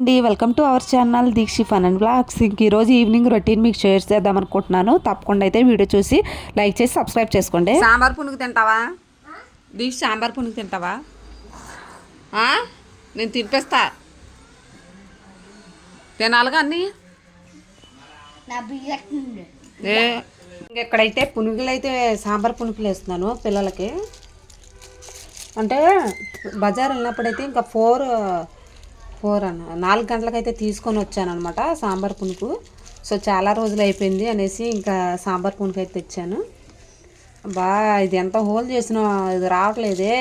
అండి welcome to our channel Deekshi fun and blogs ఇంక ఈరోజు ఈవినింగ్ రొటీన్ మీకు షేర్ చేద్దాం అనుకుంటున్నాను. తప్పకుండా అయితే వీడియో చూసి లైక్ చేసి సబ్స్క్రైబ్ చేసుకోండి. సాంబార్ పునుగు తింటావా? దీక్ష సాంబార్ పునుగు తింటావా? ఆ? నేను తినిపిస్తా. తినాలిగా అన్నీ? ఏ? ఇక్కడైతే పునుగులు అయితే సాంబార్ పునుగులు వేస్తున్నాను పిల్లలకి అంటే బజార్ వెళ్ళినప్పుడైతే ఇంకా ఫోర్ ఫోర్ అన్న నాలుగు గంటలకైతే తీసుకొని వచ్చాను అనమాట సాంబార్ పునుకు. సో చాలా రోజులు అయిపోయింది అనేసి ఇంకా సాంబార్ పునుకు అయితే తెచ్చాను. బా ఇది ఎంత హోల్ చేసినా ఇది రావట్లేదే.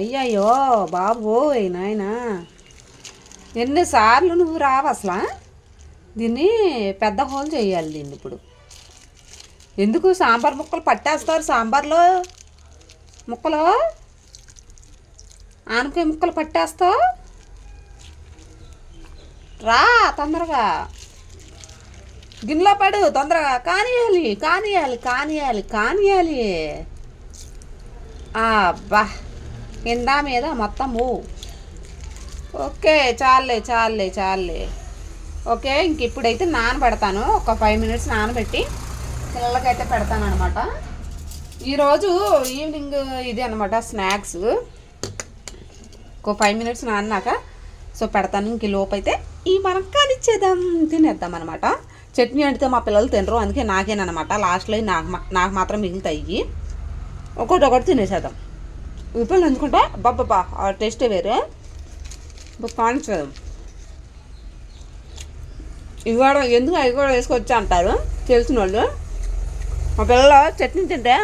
అయ్యాయో బాబు నాయన. ఎన్నిసార్లు నువ్వు రావు అసలు? దీన్ని పెద్ద హోల్ చేయాలి దీన్ని ఇప్పుడు. ఎందుకు సాంబార్ ముక్కలు పట్టేస్తారు సాంబార్లో? ముక్కలు? ఆనపకాయ ముక్కలు పట్టేస్తావు? రా తొందరగా. గిన్నెలో పడు తొందరగా. కానియాలి కానియాలి కానియాలి కానియాలి. అబ్బా కింద మీద మొత్తము. ఓకే చాలే చాలే చాలే ఓకే ఇంక ఇప్పుడైతే నానబెడతాను. ఒక ఫైవ్ మినిట్స్ నానబెట్టి పిల్లలకైతే పెడతాను అనమాట ఈరోజు ఈవినింగ్ ఇది అనమాట స్నాక్స్. ఒక ఫైవ్ మినిట్స్ నాన్నాక సో పెడతాను ఇంక లోపు అయితే ఈ మనం కానిచ్చేద్దాం తినేద్దాం అనమాట చట్నీ అంటే మా పిల్లలు తినరు అందుకే నాకేనమాట లాస్ట్లో నాకు మా- నాకు మాత్రం మిగులుతాయి. ఒకటి ఒకటి తినేసేద్దాం. ఉప్పులు ఎందుకుంటే బాబ్బా ఆ టేస్టే వేరే. ఇప్పుడు కానిచ్చేద్దాం. ఇవి కూడా ఎందుకు అవి కూడా వేసుకొచ్చా అంటారు? తెలిసిన వాళ్ళు మా పిల్లలు చట్నీ తింటే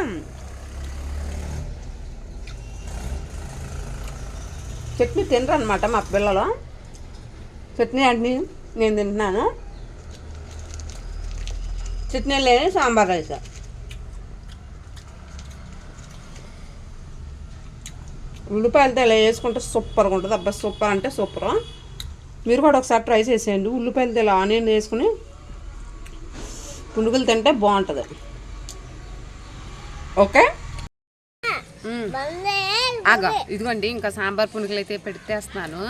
చట్నీ తినరు అనమాట మా పిల్లలు. చట్నీ అంటే నేను తింటున్నాను. చట్నీ లేని సాంబార్ రైస్. ఉల్లిపాయలతో ఇలా వేసుకుంటే సూపర్గా ఉంటుంది. అబ్బా సూపర్ అంటే సూపర్. మీరు కూడా ఒకసారి ట్రై చేసేయండి. ఉల్లిపాయలతో ఇలా ఆనియన్ వేసుకుని పునుగులు తింటే బాగుంటుంది. ఓకే. ఆగా ఇదిగోండి ఇంకా సాంబార్ పునుగులు అయితే పెట్టేస్తున్నాను.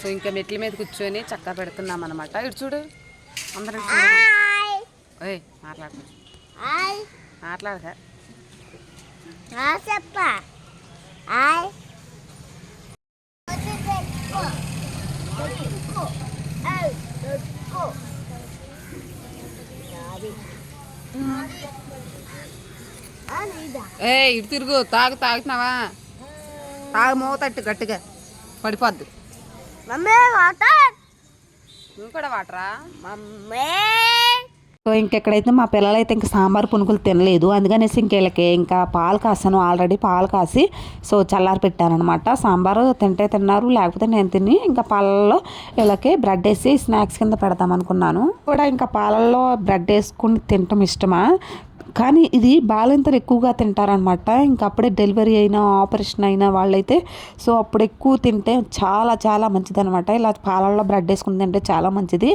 సో ఇంకా మెట్ల మీద కూర్చొని చక్కగా పెడుతున్నాం అనమాట ఇటు చూడు. అందరం ఓయ్ మాట్లాడు. చెప్ప. ఆయ్ ఏ ఇటు తిరుగు. తాగు తాగుతున్నావా? తాగు మోతట్టు గట్టిగా. పడిపోద్ది. Mummy water. నువ్వు కూడా వాటరా? మమ్మీ. సో ఇంకెక్కడైతే మా పిల్లలు అయితే ఇంకా సాంబార్ పునుగులు తినలేదు. అందుకనేసి ఇంకెళ్ళకి ఇంకా పాలు కాసాను. ఆల్రెడీ పాలు కాసి సో చల్లారి పెట్టానమాట సాంబారు తింటే తిన్నారు. లేకపోతే నేను తిని ఇంకా పాలల్లో వీళ్ళకి బ్రెడ్ వేసి స్నాక్స్ కింద పెడదాం అనుకున్నాను కూడా ఇంకా పాలల్లో బ్రెడ్ వేసుకుని తినటం ఇష్టమా? కానీ ఇది బాలింతలు ఎక్కువగా తింటారనమాట ఇంకా అప్పుడే డెలివరీ అయినా ఆపరేషన్ అయినా వాళ్ళైతే సో అప్పుడు ఎక్కువ తింటే చాలా చాలా మంచిది అనమాట ఇలా పాలల్లో బ్రెడ్ వేసుకుని తింటే చాలా మంచిది.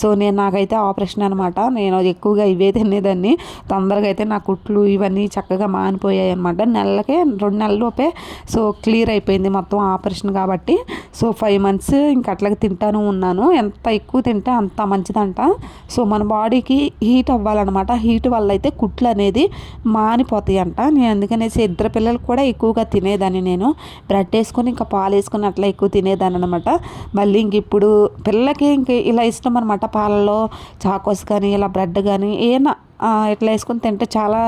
సో నేను నాకైతే ఆపరేషన్ అనమాట నేను ఎక్కువగా ఇవే తినేదాన్ని. తొందరగా అయితే నా కుట్లు ఇవన్నీ చక్కగా మానిపోయాయి అనమాట నెలలకే రెండు నెలలలోపే సో క్లియర్ అయిపోయింది మొత్తం ఆపరేషన్ కాబట్టి. సో ఫైవ్ మంత్స్ ఇంక అట్లాగే తింటాను ఉన్నాను. ఎంత ఎక్కువ తింటే అంత మంచిదంట. సో మన బాడీకి హీట్ అవ్వాలన్నమాట. హీట్ వల్ల అయితే కుట్లు అనేది మానిపోతాయి అంట నేను అందుకనేసి ఇద్దరు పిల్లలు కూడా ఎక్కువగా తినేదాన్ని నేను. బ్రెడ్ వేసుకొని ఇంకా పాలు వేసుకొని అట్లా ఎక్కువ తినేదాన్ని అనమాట మళ్ళీ ఇంక ఇప్పుడు పిల్లలకి ఇంక ఇలా ఇష్టం అనమాట పాలలో చాకోస్ కానీ ఇలా బ్రెడ్ కానీ ఏనా ఇట్లా వేసుకొని తింటే చాలా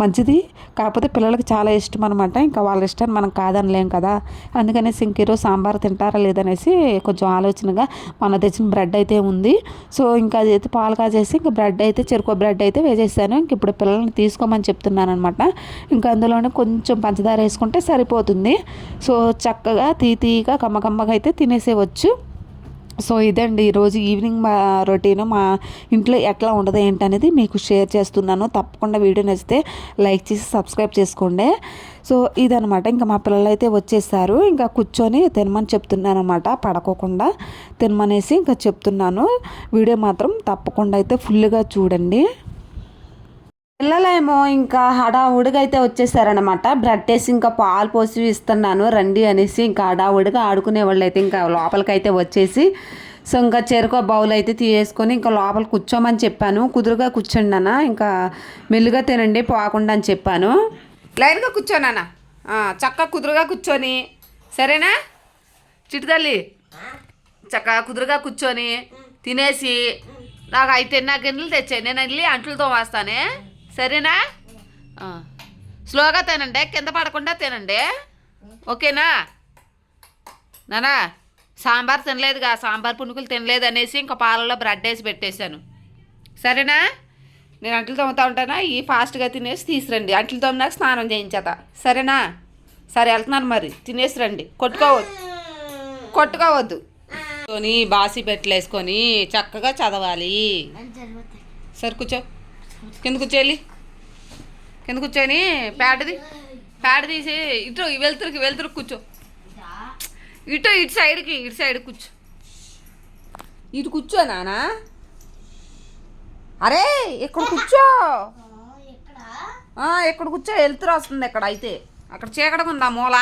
మంచిది. కాకపోతే పిల్లలకి చాలా ఇష్టం అనమాట ఇంకా వాళ్ళ ఇష్టాన్ని మనం కాదనలేం కదా. అందుకనేసి ఇంక ఈరోజు సాంబార్ తింటారా లేదనేసి కొంచెం ఆలోచనగా మన తెచ్చిన బ్రెడ్ అయితే ఉంది. సో ఇంకా అది అయితే పాలు కాచేసి ఇంకా బ్రెడ్ అయితే చెరుకు బ్రెడ్ అయితే వేసేసాను. ఇంక ఇప్పుడు పిల్లల్ని తీసుకోమని చెప్తున్నాను అనమాట ఇంకా అందులోనే కొంచెం పంచదార వేసుకుంటే సరిపోతుంది. సో చక్కగా తీ కమ్మకమ్మగా అయితే తినేసేవచ్చు. సో ఇదండి ఈరోజు ఈవినింగ్ మా రొటీన్ మా ఇంట్లో ఎట్లా ఉండదు ఏంటనేది మీకు షేర్ చేస్తున్నాను. తప్పకుండా వీడియో నచ్చితే లైక్ చేసి సబ్స్క్రైబ్ చేసుకోండి. సో ఇదనమాట ఇంకా మా పిల్లలు అయితే వచ్చేసారు. ఇంకా కూర్చొని తినమని చెప్తున్నాను అనమాట పడకోకుండా తినమనేసి ఇంకా చెప్తున్నాను. వీడియో మాత్రం తప్పకుండా అయితే ఫుల్గా చూడండి. పిల్లలేమో ఇంకా హడావుడిగా అయితే వచ్చేసారనమాట బ్రెడ్ వేసి ఇంకా పాలు పోసి ఇస్తున్నాను రండి అనేసి ఇంకా హడావుడిగా ఆడుకునే వాళ్ళు అయితే ఇంకా లోపలికైతే వచ్చేసి సో ఇంకా చెరుకు బౌల్ అయితే తీసేసుకొని ఇంకా లోపల కూర్చోమని చెప్పాను. కుదురుగా కూర్చోండి అన్న ఇంకా మెల్లుగా తినండి పోకుండా అని చెప్పాను. లైన్గా కూర్చోనా చక్కగా కుదురుగా కూర్చొని. సరేనా? చిట్టుతల్లి చక్కగా కుదురుగా కూర్చొని తినేసి నాకు అయితే నా గిన్నెలు తెచ్చాయి. నేను వెళ్ళి అంట్లతో వాస్తానే. సరేనా. స్లోగా తినండి కింద పడకుండా తినండి. ఓకేనా? నానా సాంబార్ తినలేదుగా సాంబార్ పునుకులు తినలేదు అనేసి ఇంకా పాలలో బ్రెడ్ వేసి పెట్టేశాను. సరేనా? నేను అంట్లు తోముతా ఉంటానా? ఈ ఫాస్ట్గా తినేసి తీసురండి. అంట్లు తోమినాక స్నానం చేయించేత. సరేనా? సరే వెళ్తున్నాను మరి. తినేసి రండి. కొట్టుకోవద్దు. కొట్టుకోవద్దు. కొని బాసి పెట్టలేసుకొని చక్కగా చదవాలి. సరే కూర్చో. కింద కూర్చోలి కింద కూర్చొని ప్యాడ్ది ప్యాడ్ తీసి ఇటు వెళ్తురికి వెళ్తురికి కూర్చో. ఇటు ఇటు సైడ్కి ఇటు సైడ్ కూర్చో. ఇటు కూర్చో నానా. అరే ఇక్కడ కూర్చో. ఆ, ఇక్కడ కూర్చో వెళ్తురు వస్తుంది ఇక్కడ అయితే. అక్కడ చీకటిగా ఉందా మూల?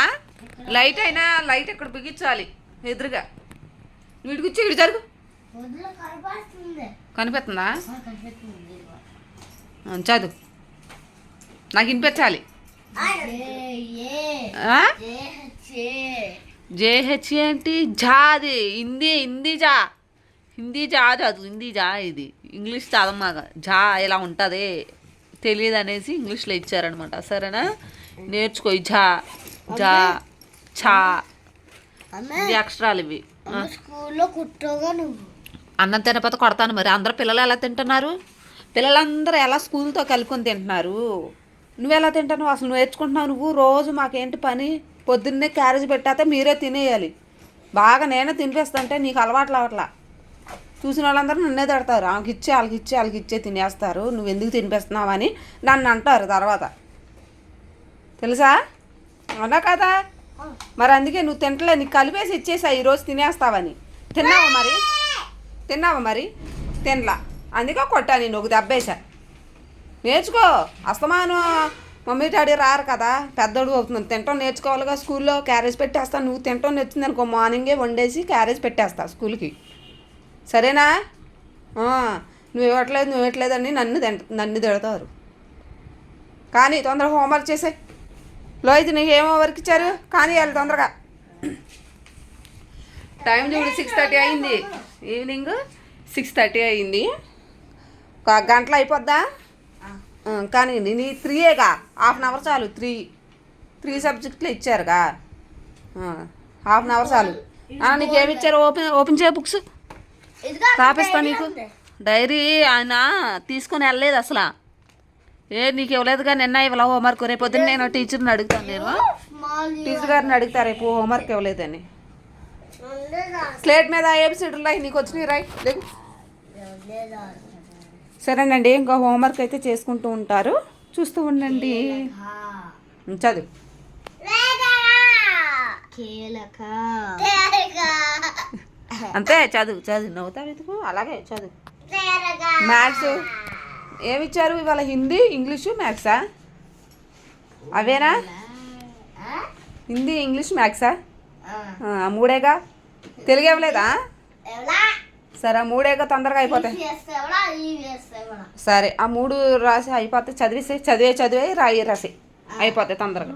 లైట్ అయినా లైట్ ఇక్కడ బిగించాలి ఎదురుగా. నువ్వు ఇటు కూర్చో ఇటు జరుగు. కనిపిస్తుందా. చదువు. నాకు వినిపించాలి? జేహెచ్ ఏంటి జా అది. హిందీ హిందీ జా హిందీ జా చదువు హిందీ జా ఇది. ఇంగ్లీష్ చదవమాక జా ఇలా ఉంటుంది తెలియదు అనేసి ఇంగ్లీష్లో ఇచ్చారనమాట. సరేనా? నేర్చుకో జా జా ఛా. ఇవి అక్షరాలు ఇవి. ఆ. స్కూల్లో కుట్టోగా నువ్వు. అన్నం తినకపోతే కొడతాను మరి. అందరు పిల్లలు ఎలా తింటున్నారు? పిల్లలందరూ ఎలా స్కూల్తో కలుపుకొని తింటున్నారు? నువ్వు ఎలా తింటావు అసలు నువ్వు నేర్చుకుంటున్నావు నువ్వు? రోజు మాకేంటి పని? పొద్దున్నే క్యారేజ్ పెట్టాక మీరే తినేయాలి. బాగా నేనే తినిపిస్తుంటే నీకు అలవాట్లు అవట్లా చూసిన వాళ్ళందరూ నన్నే తిడతారు. ఆమెకి ఇచ్చే వాళ్ళకి ఇచ్చే వాళ్ళకి ఇచ్చే తినేస్తారు. నువ్వు ఎందుకు తినిపిస్తున్నావు అని నన్ను అంటారు తర్వాత. తెలుసా? అవునా కదా? మరి అందుకే నువ్వు తింటలే నీకు కలిపేసి ఇచ్చేసా ఈరోజు తినేస్తావని. తిన్నావా మరి? తిన్నావా మరి? తినలా. అందుకే కొట్టా నేను ఒక దెబ్బేసా నేర్చుకో అస్తమానం. మమ్మీ డాడీ రారు కదా పెద్దోడు అవుతుంది తింటాం నేర్చుకోవాలిగా స్కూల్లో క్యారేజ్ పెట్టేస్తాను నువ్వు తింటాం నచ్చింది అనుకో మార్నింగే వండేసి క్యారేజ్ పెట్టేస్తా స్కూల్కి. సరేనా? నువ్వు ఇవ్వట్లేదు నువ్వు ఇవ్వట్లేదు అని నన్ను తింట నన్ను తిడతారు. కానీ తొందరగా హోంవర్క్ చేసే. లోహిత్ నీకు ఏం హోంవర్క్ ఇచ్చారు? కానీ వెళ్ళి తొందరగా. టైం చూడు సిక్స్ థర్టీ అయింది. ఈవినింగ్ సిక్స్ థర్టీ అయింది. ఒక గంటలో అయిపోద్దా? కానీ నీ త్రీయేగా హాఫ్ అన్ అవర్ చాలు. త్రీ త్రీ సబ్జెక్టులు ఇచ్చారుగా. హాఫ్ అన్ అవర్ చాలు. నీకు ఏమి ఇచ్చారు? ఓపెన్ ఓపెన్ చేయ బుక్స్ రాపిస్తా నీకు. డైరీ ఆయన తీసుకొని వెళ్ళలేదు అసలు. ఏ నీకు ఇవ్వలేదుగా నిన్న ఇవ్వలా హోంవర్క్ రేపు పొద్దున్న నేను టీచర్ని అడుగుతాను నేను. టీచర్ గారిని అడుగుతా రేపు హోంవర్క్ ఇవ్వలేదని. స్లేట్ మీద ఏబిసిడ్లు రాయి నీకు వచ్చినాయి రాయి. సరేనండి ఇంకా హోంవర్క్ అయితే చేసుకుంటూ ఉంటారు. చూస్తూ ఉండండి. చదువు. అంతే చదువు చదువు. నవ్వుతావు ఎందుకు? అలాగే చదువు. మ్యాథ్స్ ఏమిచ్చారు ఇవాళ? హిందీ ఇంగ్లీషు మ్యాథ్సా అవేనా? హిందీ ఇంగ్లీష్ మ్యాథ్సా మూడేగా? తెలుగు ఇవ్వలేదా? సరే ఆ మూడేగా తొందరగా అయిపోతాయి సరే ఆ మూడు రాసి అయిపోతే చదివేసి చదివే చదివే రాయి రాసి. అయిపోతాయి తొందరగా.